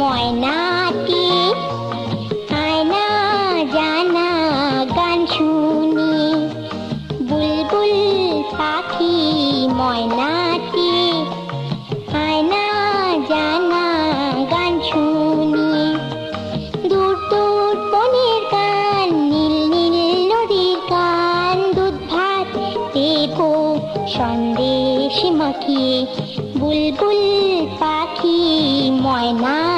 ময়নাটি আয়না জানা গান শুনি। বুলবুল পাখি ময়নাটি আয়না জানা গান শুনি। দূর দূর বনের গান, নীল নীল নদীর গান, দুধ ভাত দেব, সন্দেশ মাখিয়ে। বুলবুল পাখি ময়নাটি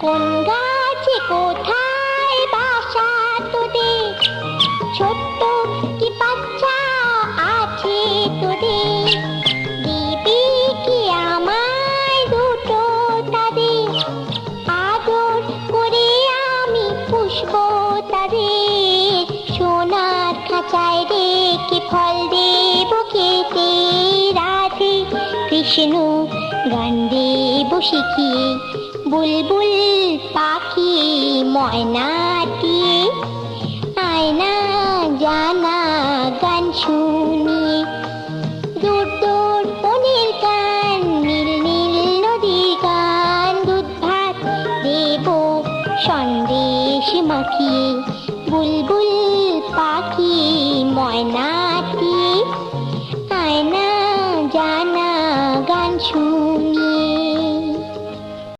কোন গাছে কোথায় বাসা তোদের? ছোট্ট কি বাচ্চা আছে তোদের? দিবি কি আমায় দুটো তাদের? আদর করে আমি পুষব তাদের। সোনার খাঁচায় রেখে ফল দেব খেতে। রাধে কৃষ্ণ, গান দেব শিখিয়ে। বুলবুল পাখি ময়নাটি আয়না জানা গান শুনি। দূর দূর বনের গান, নীল নীল নদীর গান, দুধ ভাত দেব, সন্দেশ মাখিয়ে বুলবুল পাখি ময়নাটি আয়না জানা গান শুনি